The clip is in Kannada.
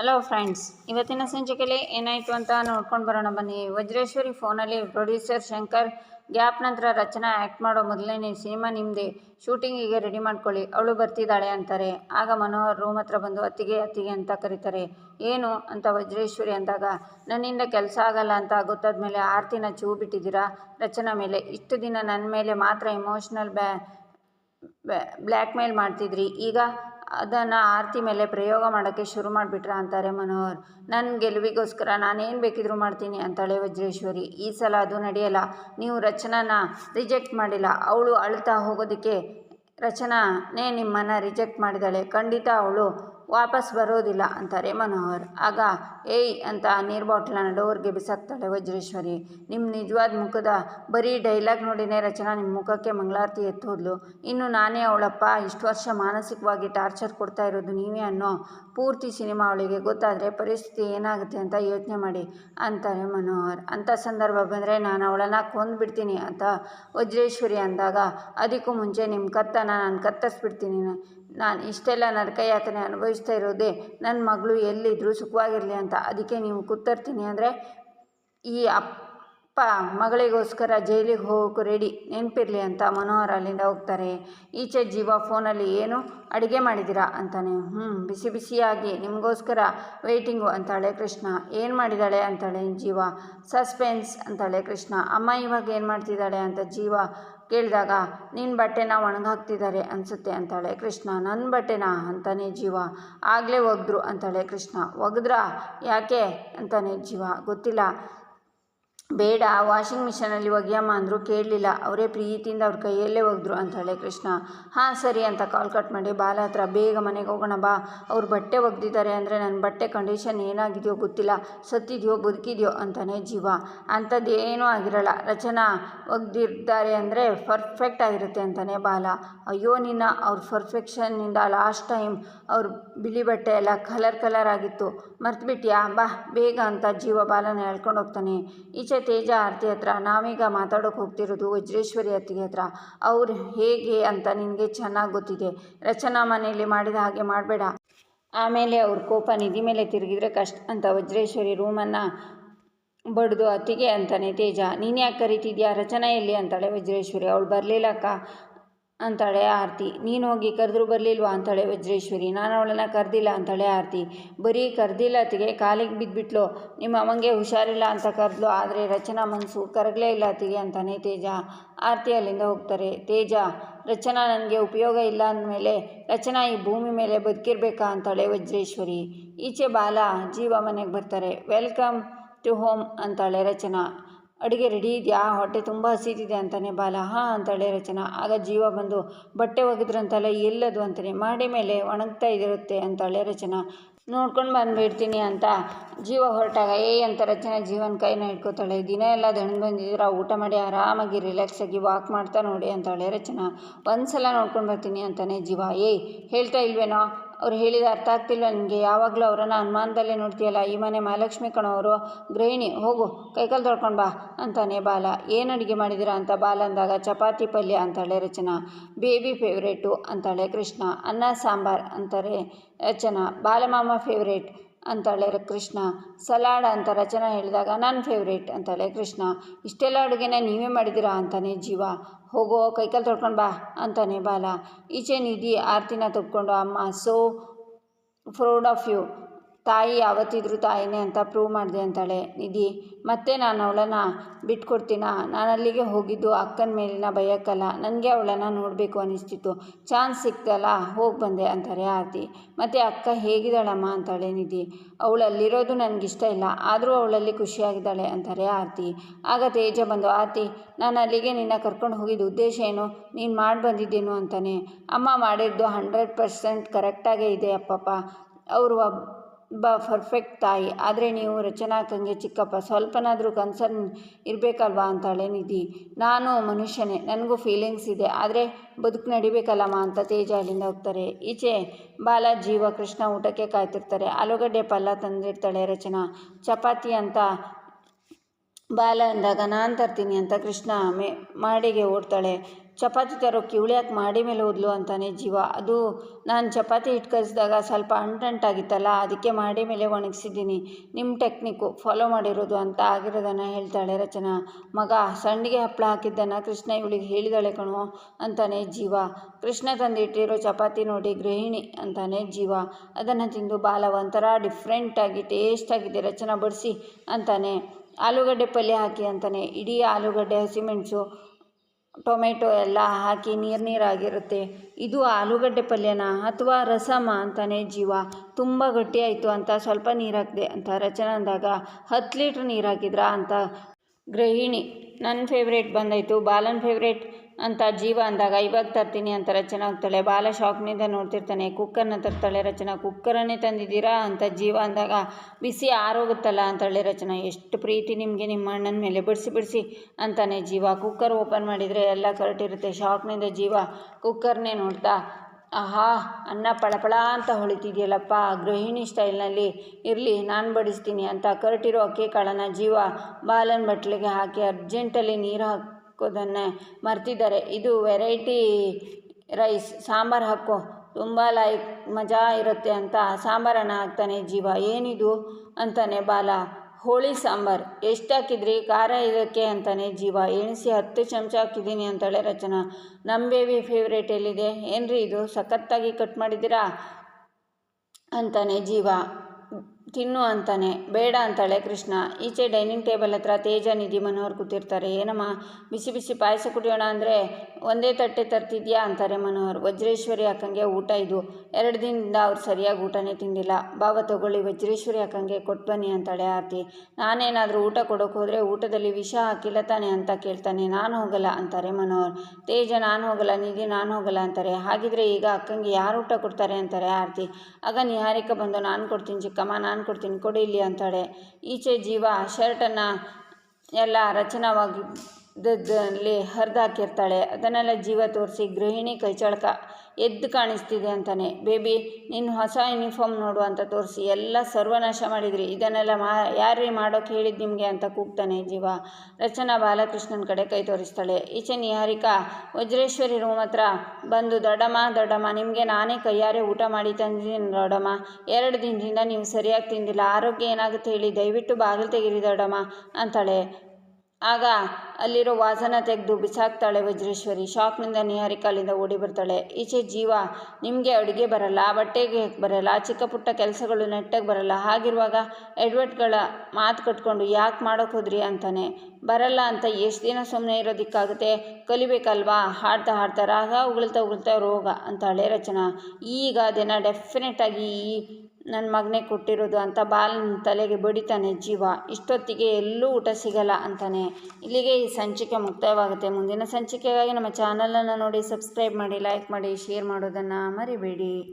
ಹಲೋ ಫ್ರೆಂಡ್ಸ್ ಇವತ್ತಿನ ಸಂಚಿಕೆಯಲ್ಲಿ ಏನಾಯಿತು ಅಂತ ನೋಡ್ಕೊಂಡು ಬರೋಣ. ಬನ್ನಿ. ವಜ್ರೇಶ್ವರಿ ಫೋನಲ್ಲಿ ಪ್ರೊಡ್ಯೂಸರ್ ಶಂಕರ್ ಗ್ಯಾಪ್ ನಂತರ ರಚನಾ ಆ್ಯಕ್ಟ್ ಮಾಡೋ ಮೊದಲನೇ ಸಿನಿಮಾ ನಿಮ್ಮದೇ ಶೂಟಿಂಗಿಗೆ ರೆಡಿ ಮಾಡ್ಕೊಳ್ಳಿ. ಅವಳು ಬರ್ತಿದ್ದಾಳೆ ಅಂತಾರೆ. ಆಗ ಮನೋಹರ್ ರೂಮ್ ಹತ್ರ ಬಂದು, ಅತ್ತಿಗೆ ಅತ್ತಿಗೆ ಅಂತ ಕರೀತಾರೆ. ಏನು? ಅಂತ ವಜ್ರೇಶ್ವರಿ ಅಂದಾಗ, ನನ್ನಿಂದ ಕೆಲಸ ಆಗಲ್ಲ ಅಂತ ಗೊತ್ತಾದ ಮೇಲೆ ಆರ್ತಿನ ಚೂ ಬಿಟ್ಟಿದ್ದೀರಾ ರಚನಾ ಮೇಲೆ. ಇಷ್ಟು ದಿನ ನನ್ನ ಮೇಲೆ ಮಾತ್ರ ಇಮೋಷ್ನಲ್ ಬ್ಯಾ ಬ್ಲ್ಯಾಕ್ ಮೇಲ್ ಮಾಡ್ತಿದ್ರಿ. ಈಗ ಅದನ್ನು ಆರತಿ ಮೇಲೆ ಪ್ರಯೋಗ ಮಾಡೋಕ್ಕೆ ಶುರು ಮಾಡಿಬಿಟ್ರ ಅಂತಾರೆ ಮನೋಹರ್. ನನ್ನ ಗೆಲುವಿಗೋಸ್ಕರ ನಾನೇನು ಬೇಕಿದ್ರೂ ಮಾಡ್ತೀನಿ ಅಂತಾಳೆ ವಜ್ರೇಶ್ವರಿ. ಈ ಸಲ ಅದು ನಡೆಯಲ್ಲ. ನೀವು ರಚನಾನ ರಿಜೆಕ್ಟ್ ಮಾಡಿಲ್ಲ. ಅವಳು ಅಳ್ತಾ ಹೋಗೋದಕ್ಕೆ ರಚನಾನೇ ನಿಮ್ಮನ್ನು ರಿಜೆಕ್ಟ್ ಮಾಡಿದಾಳೆ. ಖಂಡಿತ ಅವಳು ವಾಪಸ್ ಬರೋದಿಲ್ಲ ಅಂತಾರೆ ಮನೋಹರ್. ಆಗ, ಏಯ್ ಅಂತ ನೀರು ಬಾಟ್ಲನ್ನ ಡೋರ್ಗೆ ಬಿಸಾಕ್ತಾಳೆ ವಜ್ರೇಶ್ವರಿ. ನಿಮ್ಮ ನಿಜವಾದ ಮುಖದ ಬರೀ ಡೈಲಾಗ್ ನೋಡಿನೇ ರಚನಾ ನಿಮ್ಮ ಮುಖಕ್ಕೆ ಮಂಗಳಾರತಿ ಎತ್ತೋದ್ಲು. ಇನ್ನು ನಾನೇ ಅವಳಪ್ಪ, ಇಷ್ಟು ವರ್ಷ ಮಾನಸಿಕವಾಗಿ ಟಾರ್ಚರ್ ಕೊಡ್ತಾ ಇರೋದು ನೀವೇ ಅನ್ನೋ ಪೂರ್ತಿ ಸಿನಿಮಾ ಅವಳಿಗೆ ಗೊತ್ತಾದರೆ ಪರಿಸ್ಥಿತಿ ಏನಾಗುತ್ತೆ ಅಂತ ಯೋಚನೆ ಮಾಡಿ ಅಂತಾರೆ ಮನೋಹರ್. ಅಂಥ ಸಂದರ್ಭ ಬಂದರೆ ನಾನು ಅವಳನ್ನು ಕೊಂದುಬಿಡ್ತೀನಿ ಅಂತ ವಜ್ರೇಶ್ವರಿ ಅಂದಾಗ, ಅದಕ್ಕೂ ಮುಂಚೆ ನಿಮ್ಮ ಕತ್ತನ ನಾನು ಕತ್ತರಿಸ್ಬಿಡ್ತೀನಿ. ನಾನು ಇಷ್ಟೆಲ್ಲ ನರಕಯಾತನೆ ಅನುಭವಿಸ್ತಾ ಇರೋದೇ ನನ್ನ ಮಗಳು ಎಲ್ಲಿದ್ದರೂ ಸುಖವಾಗಿರಲಿ ಅಂತ. ಅದಕ್ಕೆ ನೀವು ಕೂತರ್ತೀನಿ ಅಂದರೆ ಈ ಅಪ್ಪ ಮಗಳಿಗೋಸ್ಕರ ಜೈಲಿಗೆ ಹೋಗೋಕೆ ರೆಡಿ ನೆನಪಿರಲಿ ಅಂತ ಮನೋಹರ ಅಲ್ಲಿಂದ ಹೋಗ್ತಾರೆ. ಈಚೆ ಜೀವ ಫೋನಲ್ಲಿ ಏನು ಅಡುಗೆ ಮಾಡಿದ್ದೀರಾ ಅಂತಾನೆ. ಹ್ಞೂ ಬಿಸಿ ಬಿಸಿಯಾಗಿ. ನಿಮಗೋಸ್ಕರ ವೆಯ್ಟಿಂಗು ಅಂತಾಳೆ ಕೃಷ್ಣ. ಏನು ಮಾಡಿದ್ದಾಳೆ ಅಂತಾಳೆ ಜೀವ. ಸಸ್ಪೆನ್ಸ್ ಅಂತಾಳೆ ಕೃಷ್ಣ. ಅಮ್ಮ ಇವಾಗ ಏನು ಮಾಡ್ತಿದ್ದಾಳೆ ಅಂತ ಜೀವ ಕೇಳಿದಾಗ ನಿನ್ನ ಬಟ್ಟೆನ ಒಣಗಾಕ್ತಿದ್ದಾರೆ ಅನಿಸುತ್ತೆ ಅಂತಾಳೆ ಕೃಷ್ಣ. ನನ್ನ ಬಟ್ಟೆನ? ಅಂತಾನೆ ಜೀವ. ಆಗಲೇ ಒಗೆದ್ರು ಅಂತಾಳೆ ಕೃಷ್ಣ. ಒಗೆದ್ರಾ? ಯಾಕೆ? ಅಂತಾನೆ ಜೀವ. ಗೊತ್ತಿಲ್ಲ. ಬೇಡ, ವಾಷಿಂಗ್ ಮಿಷನಲ್ಲಿ ಒಗೆಯಮ್ಮ ಅಂದರು ಕೇಳಲಿಲ್ಲ. ಅವರೇ ಪ್ರೀತಿಯಿಂದ ಅವ್ರ ಕೈಯಲ್ಲೇ ಒಗೆದ್ರು ಅಂತಾಳೆ ಕೃಷ್ಣ. ಹಾಂ, ಸರಿ ಅಂತ ಕಾಲ್ ಕಟ್ ಮಾಡಿ, ಬಾಲ ಹತ್ರ ಬೇಗ ಮನೆಗೆ ಹೋಗೋಣ ಬಾ. ಅವ್ರು ಬಟ್ಟೆ ಒಗ್ದಿದ್ದಾರೆ ಅಂದರೆ ನನ್ನ ಬಟ್ಟೆ ಕಂಡೀಷನ್ ಏನಾಗಿದೆಯೋ ಗೊತ್ತಿಲ್ಲ. ಸತ್ತಿದೆಯೋ, ಬದುಕಿದೆಯೋ ಅಂತಾನೆ ಜೀವ. ಅಂಥದ್ದೇನೂ ಆಗಿರಲ್ಲ. ರಚನಾ ಒಗ್ದಿದ್ದಾರೆ ಅಂದರೆ ಪರ್ಫೆಕ್ಟ್ ಆಗಿರುತ್ತೆ ಅಂತಾನೆ ಬಾಲ. ಅಯ್ಯೋ, ನಿನ್ನ ಅವ್ರ ಪರ್ಫೆಕ್ಷನ್ನಿಂದ ಲಾಸ್ಟ್ ಟೈಮ್ ಅವ್ರ ಬಿಳಿ ಬಟ್ಟೆ ಎಲ್ಲ ಕಲರ್ ಕಲರ್ ಆಗಿತ್ತು. ಮರ್ತುಬಿಟ್ಯಾ? ಬಾ, ಬೇಗ ಅಂತ ಜೀವ ಬಾಲನ ಹೇಳ್ಕೊಂಡು ಹೋಗ್ತಾನೆ. ಈಚೆ ತೇಜ ಆರತಿ ಹತ್ರ, ನಾವೀಗ ಮಾತಾಡೋಕೆ ಹೋಗ್ತಿರೋದು ವಜ್ರೇಶ್ವರಿ ಅತ್ತಿಗೆ ಹತ್ರ. ಅವ್ರು ಹೇಗೆ ಅಂತ ನಿನಗೆ ಚೆನ್ನಾಗಿ ಗೊತ್ತಿದೆ. ರಚನಾ ಮನೆಯಲ್ಲಿ ಮಾಡಿದ ಹಾಗೆ ಮಾಡಬೇಡ. ಆಮೇಲೆ ಅವ್ರ ಕೋಪ ನಿಧಿ ಮೇಲೆ ತಿರುಗಿದ್ರೆ ಕಷ್ಟ ಅಂತ ವಜ್ರೇಶ್ವರಿ ರೂಮನ್ನು ಬಡಿದು ಅತ್ತಿಗೆ ಅಂತಾನೆ, ತೇಜ, ನೀನು ಯಾಕೆ ಕರಿತಿದ್ಯಾ? ರಚನೆಯಲ್ಲಿ ಅಂತಾಳೆ ವಜ್ರೇಶ್ವರಿ. ಅವಳು ಬರಲಿಲ್ಲಕ್ಕ ಅಂತಾಳೆ ಆರತಿ. ನೀನು ಹೋಗಿ ಕರೆದ್ರೂ ಬರಲಿಲ್ವಾ ಅಂತಾಳೆ ವಜ್ರೇಶ್ವರಿ. ನಾನು ಅವಳನ್ನು ಕರೆದಿಲ್ಲ ಅಂತಾಳೆ ಆರತಿ. ಬರೀ ಕರೆದಿಲ್ಲ ಅತ್ತಿಗೆ, ಕಾಲಿಗೆ ಬಿದ್ದುಬಿಟ್ಲು ನಿಮ್ಮ ಅಮ್ಮಂಗೆ ಹುಷಾರಿಲ್ಲ ಅಂತ ಕರೆದ್ಲು. ಆದರೆ ರಚನಾ ಮನಸ್ಸು ಕರಗಲೇ ಇಲ್ಲ ಅತ್ತಿಗೆ ಅಂತಾನೆ ತೇಜ. ಆರತಿ ಅಲ್ಲಿಂದ ಹೋಗ್ತಾರೆ. ತೇಜ, ರಚನಾ ನನಗೆ ಉಪಯೋಗ ಇಲ್ಲ ಅಂದಮೇಲೆ ರಚನಾ ಈ ಭೂಮಿ ಮೇಲೆ ಬದುಕಿರ್ಬೇಕಾ ಅಂತಾಳೆ ವಜ್ರೇಶ್ವರಿ. ಈಚೆ ಬಾಲ ಜೀವ ಮನೆಗೆ ಬರ್ತಾರೆ. ವೆಲ್ಕಮ್ ಟು ಹೋಮ್ ಅಂತಾಳೆ ರಚನಾ. ಅಡುಗೆ ರೆಡಿ ಇದೆಯಾ? ಹೊಟ್ಟೆ ತುಂಬ ಹಸಿತಿದೆ ಅಂತಾನೆ ಬಾಲ. ಹಾಂ ಅಂತಾಳೆ ರಚನಾ. ಆಗ ಜೀವ ಬಂದು ಬಟ್ಟೆ ಒಗೆದ್ರಂತಲ್ಲ ಎಲ್ಲದು ಅಂತಾನೆ. ಮಾಡಿ ಮೇಲೆ ಒಣಗ್ತಾ ಇದಿರುತ್ತೆ ಅಂತಾಳೆ ರಚನಾ. ನೋಡ್ಕೊಂಡು ಬಂದುಬಿಡ್ತೀನಿ ಅಂತ ಜೀವ ಹೊರಟಾಗ, ಏ ಅಂತ ರಚನಾ ಜೀವನ ಕೈನ ಇಟ್ಕೋತಾಳೆ ದಿನ ಎಲ್ಲ ದಣ್ ಬಂದಿದ್ರೆ ಊಟ ಮಾಡಿ ಆರಾಮಾಗಿ ರಿಲ್ಯಾಕ್ಸ್ ಆಗಿ ವಾಕ್ ಮಾಡ್ತಾ ನೋಡಿ ಅಂತಾಳೆ ರಚನಾ. ಒಂದು ಸಲ ನೋಡ್ಕೊಂಡು ಬರ್ತೀನಿ ಅಂತಾನೆ ಜೀವ. ಏಯ್, ಹೇಳ್ತಾ ಇಲ್ವೇನೋ? ಅವ್ರು ಹೇಳಿದ ಅರ್ಥ ಆಗ್ತಿಲ್ವ ನಿನಗೆ? ಯಾವಾಗಲೂ ಅವರನ್ನು ಅನುಮಾನದಲ್ಲೇ ನೋಡ್ತೀಯಲ್ಲ, ಈ ಮನೆ ಮಹಾಲಕ್ಷ್ಮಿ ಕಣವರು ಗೃಹಿಣಿ, ಹೋಗು, ಕೈಕಾಲು ತೊಳ್ಕೊಂಡು ಬಾ ಅಂತಾನೆ ಬಾಲ. ಏನು ಅಡುಗೆ ಮಾಡಿದ್ದೀರಾ ಅಂತ ಬಾಲ ಅಂದಾಗ, ಚಪಾತಿ ಪಲ್ಯ ಅಂತಾಳೆ ರಚನಾ. ಬೇಬಿ ಫೇವ್ರೇಟು ಅಂತಾಳೆ ಕೃಷ್ಣ. ಅನ್ನ ಸಾಂಬಾರ್ ಅಂತಾರೆ ರಚನಾ. ಬಾಲಮಾಮ ಫೇವ್ರೇಟ್ ಅಂತಾಳೆ ಕೃಷ್ಣ. ಸಲಾಡ್ ಅಂತ ರಚನಾ ಹೇಳಿದಾಗ ನನ್ನ ಫೇವ್ರೇಟ್ ಅಂತಾಳೆ ಕೃಷ್ಣ. ಇಷ್ಟೆಲ್ಲ ಅಡುಗೆನ ನೀವೇ ಮಾಡಿದ್ದೀರಾ ಅಂತಾನೆ ಜೀವ. ಹೋಗೋ, ಕೈಕಾಲು ತೊಳ್ಕೊಂಡು ಬಾ ಅಂತಾನೆ ಬಾಲ. ಈಚೆ ನಿಧಿ, ಆರತಿನ ತಪ್ಕೊಂಡು, ಅಮ್ಮ ಸೋ ಪ್ರೌಡ್ ಆಫ್ ಯು ತಾಯಿ ಯಾವತ್ತಿದ್ರೂ ತಾಯಿನೇ ಅಂತ ಪ್ರೂವ್ ಮಾಡಿದೆ ಅಂತಾಳೆ. ನಿಧಿ, ಮತ್ತೆ ನಾನು ಅವಳನ್ನು ಬಿಟ್ಕೊಡ್ತೀನ? ನಾನು ಅಲ್ಲಿಗೆ ಹೋಗಿದ್ದು ಅಕ್ಕನ ಮೇಲಿನ ಭಯಕ್ಕಲ್ಲ ನನಗೆ ಅವಳನ್ನು ನೋಡಬೇಕು ಅನಿಸ್ತಿತ್ತು. ಚಾನ್ಸ್ ಸಿಕ್ತಲ್ಲ ಹೋಗಿ ಬಂದೆ ಅಂತಾರೆ ಆರತಿ. ಮತ್ತು ಅಕ್ಕ ಹೇಗಿದ್ದಾಳಮ್ಮ ಅಂತಾಳೆ ನಿಧಿ. ಅವಳು ಅಲ್ಲಿರೋದು ನನಗಿಷ್ಟ ಇಲ್ಲ. ಆದರೂ ಅವಳಲ್ಲಿ ಖುಷಿಯಾಗಿದ್ದಾಳೆ ಅಂತಾರೆ ಆರತಿ. ಆಗ ತೇಜ ಬಂದು, ಆರತಿ, ನಾನು ಅಲ್ಲಿಗೆ ನಿನ್ನ ಕರ್ಕೊಂಡು ಹೋಗಿದ್ದು ಉದ್ದೇಶ ಏನು? ನೀನು ಮಾಡಿ ಬಂದಿದ್ದೇನು ಅಂತಾನೆ. ಅಮ್ಮ ಮಾಡಿದ್ದು ಹಂಡ್ರೆಡ್ ಪರ್ಸೆಂಟ್ ಕರೆಕ್ಟಾಗೇ ಇದೆ ಅಪ್ಪಪ್ಪ. ಅವರು ಪರ್ಫೆಕ್ಟ್ ತಾಯಿ. ಆದರೆ ನೀವು ರಚನಾಕಂಗೆ ಚಿಕ್ಕಪ್ಪ, ಸ್ವಲ್ಪನಾದರೂ ಕನ್ಸರ್ನ್ ಇರಬೇಕಲ್ವಾ ಅಂತಾಳೆ ನಿಧಿ ನಾನು ಮನುಷ್ಯನೇ, ನನಗೂ ಫೀಲಿಂಗ್ಸ್ ಇದೆ. ಆದರೆ ಬದುಕು ನಡಿಬೇಕಲ್ಲಮ್ಮ ಅಂತ ತೇಜ ಅಲ್ಲಿಂದ ಹೋಗ್ತಾರೆ. ಈಚೆ ಬಾಲ ಜೀವ ಕೃಷ್ಣ ಊಟಕ್ಕೆ ಕಾಯ್ತಿರ್ತಾರೆ. ಆಲೂಗಡ್ಡೆ ಪಲ್ಲ ತಂದಿರ್ತಾಳೆ ರಚನಾ. ಚಪಾತಿ ಅಂತ ಬಾಲ ಅಂದಾಗ ನಾನು ತರ್ತೀನಿ ಅಂತ ಕೃಷ್ಣ ಮೇ, ಮಾಡಿಗೆ ಓಡ್ತಾಳೆ. ಚಪಾತಿ ತರೋಕ್ಕೆ ಇವಳು ಯಾಕೆ ಮಾಡಿ ಮೇಲೆ ಹೋದ್ಲು ಅಂತಾನೆ ಜೀವ. ಅದು ನಾನು ಚಪಾತಿ ಹಿಟ್ಟು ಕಲಿಸಿದಾಗ ಸ್ವಲ್ಪ ಅಂಟಂಟಾಗಿತ್ತಲ್ಲ ಅದಕ್ಕೆ ಮಾಡಿ ಮೇಲೆ ಒಣಗಿಸಿದ್ದೀನಿ. ನಿಮ್ಮ ಟೆಕ್ನಿಕ್ಕು, ಫಾಲೋ ಮಾಡಿರೋದು ಅಂತ ಆಗಿರೋದನ್ನು ಹೇಳ್ತಾಳೆ ರಚನಾ. ಮಗ, ಸಣ್ಣಗೆ ಹಪ್ಪಳ ಹಾಕಿದ್ದನ್ನು ಕೃಷ್ಣ ಇವಳಿಗೆ ಹೇಳಿದಾಳೆ ಕಣೋ ಅಂತಾನೆ ಜೀವ. ಕೃಷ್ಣ ತಂದಿಟ್ಟಿರೋ ಚಪಾತಿ ನೋಡಿ ಗೃಹಿಣಿ ಅಂತಾನೆ ಜೀವ. ಅದನ್ನು ತಿಂದು ಬಾಲ ಒಂಥರ ಡಿಫ್ರೆಂಟಾಗಿ ಟೇಸ್ಟಾಗಿದೆ ರಚನಾ, ಬಡಿಸಿ ಅಂತಾನೆ. ಆಲೂಗಡ್ಡೆ ಪಲ್ಯ ಹಾಕಿ ಅಂತಲೇ ಇಡೀ ಆಲೂಗಡ್ಡೆ, ಹಸಿಮೆಣಸು, ಟೊಮೆಟೊ ಎಲ್ಲ ಹಾಕಿ ನೀರು ನೀರಾಗಿರುತ್ತೆ. ಇದು ಆಲೂಗಡ್ಡೆ ಪಲ್ಯನ ಅಥವಾ ರಸಮ ಅಂತಾನೆ ಜೀವ. ತುಂಬ ಗಟ್ಟಿಯಾಯಿತು ಅಂತ ಸ್ವಲ್ಪ ನೀರು ಹಾಕಿದೆ ಅಂತ ರಚನೆ ಅಂದಾಗ ಹತ್ತು ಲೀಟ್ರ್ ನೀರು ಹಾಕಿದ್ರಾ ಅಂತ ಗೃಹಿಣಿ ನನ್ನ ಫೇವ್ರೇಟ್ ಬಂದಾಯಿತು ಬಾಲನ್ ಫೇವ್ರೇಟ್ ಅಂತ ಜೀವ ಅಂದಾಗ ಇವಾಗ ತರ್ತೀನಿ ಅಂತ ರಚನಾ ಹೋಗ್ತಾಳೆ. ಬಾಲ ಶಾಕ್ನಿಂದ ನೋಡ್ತಿರ್ತಾನೆ, ಕುಕ್ಕರ್ನ ತರ್ತಾಳೆ ರಚನಾ, ಕುಕ್ಕರನ್ನೇ ತಂದಿದ್ದೀರಾ? ಅಂತ ಜೀವ ಅಂದಾಗ, ಬಿಸಿ ಆರೋಗುತ್ತಲ್ಲ ಅಂತಾಳೆ ರಚನಾ. ಎಷ್ಟು ಪ್ರೀತಿ ನಿಮಗೆ, ನಿಮ್ಮ ಅಣ್ಣನ ಮೇಲೆ. ಬಿಡಿಸಿ ಬಿಡಿಸಿ ಅಂತಾನೆ ಜೀವ. ಕುಕ್ಕರ್ ಓಪನ್ ಮಾಡಿದರೆ ಎಲ್ಲ ಕರೆಕ್ಟಿರುತ್ತೆ ಶಾಕ್ನಿಂದ ಜೀವ, ಕುಕ್ಕರ್ನೇ ನೋಡ್ತಾ, ಆಹಾ, ಅನ್ನ ಪಳಪಳ ಅಂತ ಹೊಳಿತಿದೆಯಲ್ಲಪ್ಪ, ಗೃಹಿಣಿ ಸ್ಟೈಲ್ನಲ್ಲಿ ಇರಲಿ, ನಾನು ಬಡಿಸ್ತೀನಿ ಅಂತ ಕರಟಿರೋ ಅಕ್ಕಿ ಕಾಳನ್ನು ಜೀವ ಬಾಲನ್ ಬಟ್ಲಿಗೆ ಹಾಕಿ ಅರ್ಜೆಂಟಲ್ಲಿ ನೀರು ಹಾಕೋದನ್ನೇ ಮರ್ತಿದ್ದಾರೆ. ಇದು ವೆರೈಟಿ ರೈಸ್. ಸಾಂಬಾರು ಹಾಕೋ. ತುಂಬ ಲೈಕ್ ಮಜಾ ಇರುತ್ತೆ ಅಂತ ಸಾಂಬಾರನ್ನು ಹಾಕ್ತಾನೆ ಜೀವ. ಏನಿದು? ಅಂತಾನೆ ಬಾಲ. ಹೋಳಿ ಸಾಂಬಾರು. ಎಷ್ಟು ಹಾಕಿದ್ರಿ? ಖಾರ ಇದಕ್ಕೆ ಅಂತಾನೆ ಜೀವ. ಎಣಿಸಿ ಹತ್ತು ಚಮಚ ಹಾಕಿದ್ದೀನಿ ಅಂತಾಳೆ ರಚನಾ. ನಮ್ಮ ಬೇಬಿ ಫೇವ್ರೇಟ್ ಎಲ್ಲಿದೆ? ಏನ್ರಿ ಇದು? ಸಖತ್ತಾಗಿ ಕಟ್ ಮಾಡಿದ್ದೀರಾ? ಅಂತಾನೆ ಜೀವ. ತಿನ್ನು ಅಂತಾನೆ. ಬೇಡ ಅಂತಾಳೆ ಕೃಷ್ಣ. ಈಚೆ ಡೈನಿಂಗ್ ಟೇಬಲ್ ಹತ್ರ ತೇಜ, ನಿಧಿ, ಮನೋಹರ್ ಕೂತಿರ್ತಾರೆ. ಏನಮ್ಮ, ಬಿಸಿ ಬಿಸಿ ಪಾಯಸ ಕುಡಿಯೋಣ ಅಂದರೆ ಒಂದೇ ತಟ್ಟೆ ತರ್ತಿದ್ಯಾ ಅಂತಾರೆ ಮನೋಹರ್. ವಜ್ರೇಶ್ವರಿ ಅಕ್ಕಂಗೆ ಊಟ ಇದು. ಎರಡು ದಿನದಿಂದ ಅವ್ರು ಸರಿಯಾಗಿ ಊಟನೇ ತಿಂದಿಲ್ಲ. ಬಾಬಾ ತಗೊಳ್ಳಿ, ವಜ್ರೇಶ್ವರಿ ಅಕ್ಕಂಗೆ ಕೊಟ್ಟು ಬನ್ನಿ ಅಂತಾಳೆ ಆರತಿ. ನಾನೇನಾದರೂ ಊಟ ಕೊಡೋಕೆ ಹೋದರೆ ಊಟದಲ್ಲಿ ವಿಷ ಹಾಕಿಲ್ಲ ತಾನೆ ಅಂತ ಕೇಳ್ತಾನೆ. ನಾನು ಹೋಗಲ್ಲ ಅಂತಾರೆ ಮನೋಹರ್. ತೇಜ, ನಾನು ಹೋಗಲ್ಲ, ನಿಧಿ, ನಾನು ಹೋಗಲ್ಲ ಅಂತಾರೆ. ಹಾಗಿದ್ರೆ ಈಗ ಅಕ್ಕಂಗೆ ಯಾರು ಊಟ ಕೊಡ್ತಾರೆ ಅಂತಾರೆ ಆರತಿ. ಆಗ ನಿಹಾರಿಕ ಬಂದು, ನಾನು ಕೊಡ್ತೀನಿ ಚಿಕ್ಕಮ್ಮ, ನಾನು ಕೊಡ್ತೀನಿ ಕೊಡಿ ಇಲ್ಲಿ ಅಂತಾಳೆ. ಈಚೆ ಜೀವ ಶರ್ಟನ್ನು ಎಲ್ಲ ರಚನಾವಾಗಿದ್ದಲ್ಲಿ ಹರಿದಾಕಿರ್ತಾಳೆ. ಅದನ್ನೆಲ್ಲ ಜೀವ ತೋರಿಸಿ ಗೃಹಿಣಿ ಕೈಚಳಕ ಎದ್ದು ಕಾಣಿಸ್ತಿದೆ ಅಂತಾನೆ. ಬೇಬಿ, ನೀನು ಹೊಸ ಯೂನಿಫಾರ್ಮ್ ನೋಡು ಅಂತ ತೋರಿಸಿ ಎಲ್ಲ ಸರ್ವನಾಶ ಮಾಡಿದ್ರಿ. ಇದನ್ನೆಲ್ಲ ಮಾ ಯಾರೀ ಮಾಡೋಕೆ ಹೇಳಿದ್ದು ನಿಮಗೆ ಅಂತ ಕೂಗ್ತಾನೆ ಜೀವ. ರಚನಾ ಬಾಲಕೃಷ್ಣನ ಕಡೆ ಕೈ ತೋರಿಸ್ತಾಳೆ. ಈಚೆ ನಿಹಾರಿಕಾ, ವಜ್ರೇಶ್ವರಿ ರೂಮ್ ಹತ್ರ ಬಂದು, ದೊಡ್ಡಮ್ಮ ದೊಡ್ಡಮ್ಮ, ನಿಮಗೆ ನಾನೇ ಕೈಯಾರೆ ಊಟ ಮಾಡಿ ತಂದಿದ್ದೀನಿ ದೊಡ್ಡಮ್ಮ. ಎರಡು ದಿನದಿಂದ ನೀವು ಸರಿಯಾಗಿ ತಿಂದಿಲ್ಲ. ಆರೋಗ್ಯ ಏನಾಗುತ್ತೆ ಹೇಳಿ ದಯವಿಟ್ಟು ಬಾಗಿಲು ತೆಗೀರಿ ದೊಡ್ಡಮ್ಮ ಅಂತಾಳೆ. ಆಗ ಅಲ್ಲಿರೋ ವಾಸನ ತೆಗೆದು ಬಿಸಾಕ್ತಾಳೆ ವಜ್ರೇಶ್ವರಿ. ಶಾಕ್ನಿಂದ ನಿಹಾರಿಕ ಅಲ್ಲಿಂದ ಓಡಿ ಬರ್ತಾಳೆ. ಈಚೆ ಜೀವ ನಿಮಗೆ ಅಡುಗೆ ಬರಲ್ಲ, ಬಟ್ಟೆಗೆ ಬರಲ್ಲ ಚಿಕ್ಕ ಪುಟ್ಟ ಕೆಲಸಗಳು ನೆಟ್ಟಗೆ ಬರಲ್ಲ. ಹಾಗಿರುವಾಗ ಎಡ್ವರ್ಟ್ಗಳ ಮಾತು ಕಟ್ಕೊಂಡು ಯಾಕೆ ಮಾಡೋಕೆ ಹೋದ್ರಿ ಅಂತಾನೆ. ಬರಲ್ಲ ಅಂತ ಎಷ್ಟು ದಿನ ಸುಮ್ಮನೆ ಇರೋದಕ್ಕಾಗುತ್ತೆ? ಕಲಿಬೇಕಲ್ವಾ? ಹಾಡ್ತಾ ಹಾಡ್ತಾ ರಾಗ ಉಗುಳ್ತಾ ಉಗುಳ್ತಾ ರೋಗ ಅಂತಾಳೆ ರಚನಾ. ಈಗ ಅದನ್ನು ಡೆಫಿನೆಟಾಗಿ ಈ ನನ್ನ ಮಗನೇ ಕೊಟ್ಟಿರೋದು ಅಂತ ಬಾಲನ ತಲೆಗೆ ಬಡಿತಾನೆ, ಜೀವ. ಇಷ್ಟೊತ್ತಿಗೆ ಎಲ್ಲೂ ಊಟ ಸಿಗಲ್ಲ ಅಂತಾನೆ. ಇಲ್ಲಿಗೆ ಈ ಸಂಚಿಕೆ ಮುಕ್ತಾಯವಾಗುತ್ತೆ. ಮುಂದಿನ ಸಂಚಿಕೆಗಾಗಿ ನಮ್ಮ ಚಾನಲನ್ನು ನೋಡಿ ಸಬ್ಸ್ಕ್ರೈಬ್ ಮಾಡಿ, ಲೈಕ್ ಮಾಡಿ, ಶೇರ್ ಮಾಡೋದನ್ನು ಮರಿಬೇಡಿ.